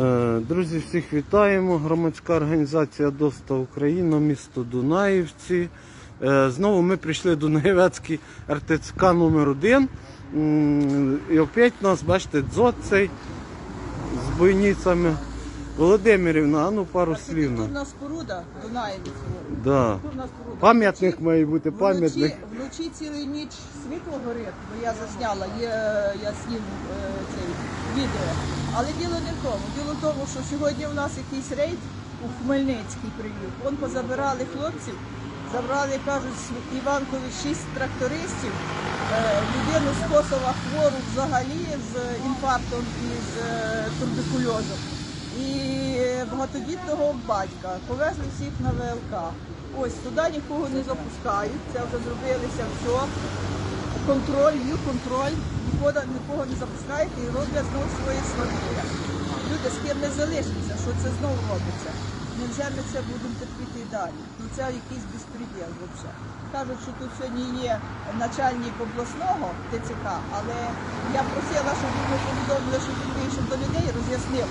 Е, Друзі, всіх вітаємо. Громадська організація Доста Україна, місто Дунаївці. Е, Знову ми прийшли до Дунаєвецький РТЦК номер 1 І опять нас, бачите, дзот цей з бойницями. Володимирівна, а ну пару слів. Архітектурна споруда Дунаєві. Да. Пам'ятник має бути пам'ятник. вночі цілу ніч світло горить, бо я засняла, є, я снім е, цей відео. Але діло не в тому. Діло в тому, що сьогодні у нас якийсь рейд у Хмельницький привів. Вон позабирали хлопців, забрали, кажуть, Іванкові шість трактористів, е, людину з Косова хвору взагалі з інфарктом і з е, туберкульозом. І багатодітного батька повезли всіх на ВЛК. Ось туди нікого не запускають, це вже зробилися все. Контроль, є контроль, нікого, нікого не запускають і роблять знову своє свавілля. Люди з ким не залишиться, що це знову робиться. Невже ми це будемо терпіти і далі? Ну це якийсь безпреділ взагалі. Кажуть, що тут сьогодні є начальник обласного ТЦК, але я просила, щоб йому повідомили, що він вийшов до людей, роз'яснив.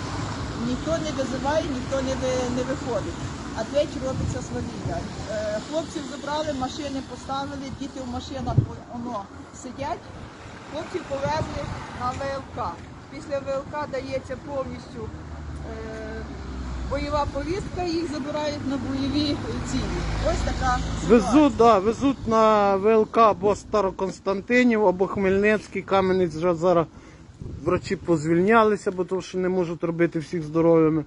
Ніхто не визиває, ніхто не, не виходить. Опять робиться свавілля. Е, хлопців забрали, машини поставили, діти в машинах воно сидять. Хлопців повезли на ВЛК. Після ВЛК дається повністю е, бойова повістка, їх забирають на бойові цілі. Ось така ситуація. Везуть, да, везуть на ВЛК або Староконстантинів, або Хмельницький, Кам'янець вже зараз врачі позвільнялися, бо тому що не можуть робити всіх здоровими.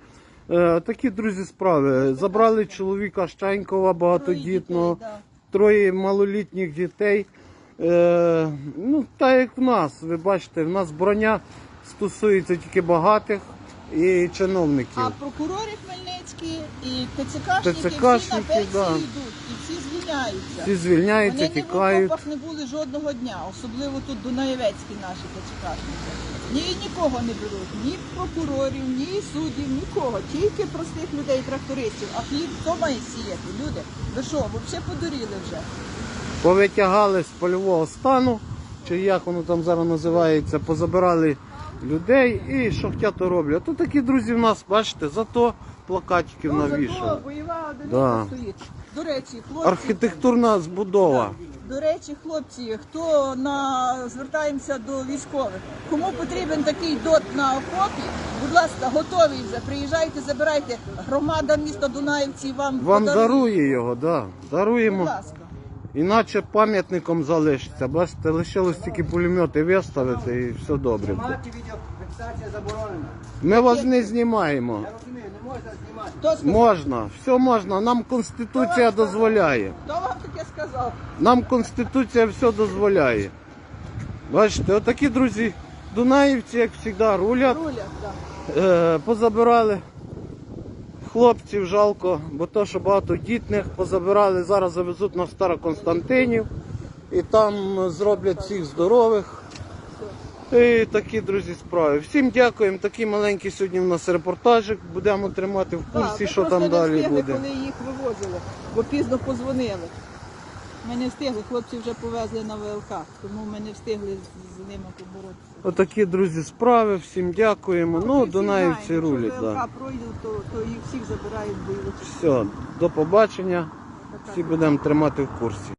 Е, такі друзі справи. Забрали чоловіка Щанькова, багатодітного, Троє дітей, троє малолітніх дітей. Е, ну, так як в нас, ви бачите, в нас броня стосується тільки багатих і чиновників. А прокурори Хмельницькі і ТЦКшники, всі на ТЦКшники, пенсії да. йдуть і всі звільняються. Всі звільняються, Вони в тікають. окопах не були жодного дня, особливо тут Дунаєвецькі наші ТЦКшники. Ні, нікого не беруть, ні прокурорів, ні суддів, нікого. Тільки простих людей, трактористів. А хліб хто має сіяти? Люди, ви що, взагалі подуріли вже? Повитягали з польового стану, чи як воно там зараз називається, позабирали людей і що хотять, то роблять. То такі друзі в нас, бачите, зато плакатиків Ну, навішали. бойова одиниця Да. стоїть. До речі, хлопці. Архітектурна збудова. До речі, хлопці, хто на звертаємося до військових, кому потрібен такий дот на окопі, будь ласка, готовий вже. Приїжджайте, забирайте. Громада міста Дунаївці вам Вам подарує. дарує його, да. Будь даруємо. ласка. Іначе пам'ятником залишиться. Бачите, лишилось тільки пулемети виставити і все добре. буде. Знімати відеофіксація заборонена. Ми вас не знімаємо. Я розумію, не можна знімати. Хто сказав? Можна, все можна. Нам Конституція дозволяє. Хто вам таке сказав? Нам Конституція все дозволяє. Бачите, отакі друзі, Дунаївці, як завжди, рулять. Руля, так. Е, позабирали хлопців, жалко, бо то, що багато дітних позабирали, зараз завезуть на Староконстантинів і там зроблять всіх здорових. І такі, друзі, справи. Всім дякуємо. Такий маленький сьогодні у нас репортажик. Будемо тримати в курсі, ми що просто там не далі встигли, буде. коли їх вивозили, бо пізно позвонили. Ми не встигли, хлопці вже повезли на ВЛК, тому ми не встигли з- з ними поборотися. Отакі, друзі, справи. Всім дякуємо. Ну, знають, рулять. Якщо Да. ВЛК пройдуть, то, то їх всіх забирають в. Все, до побачення. Всі будемо тримати в курсі.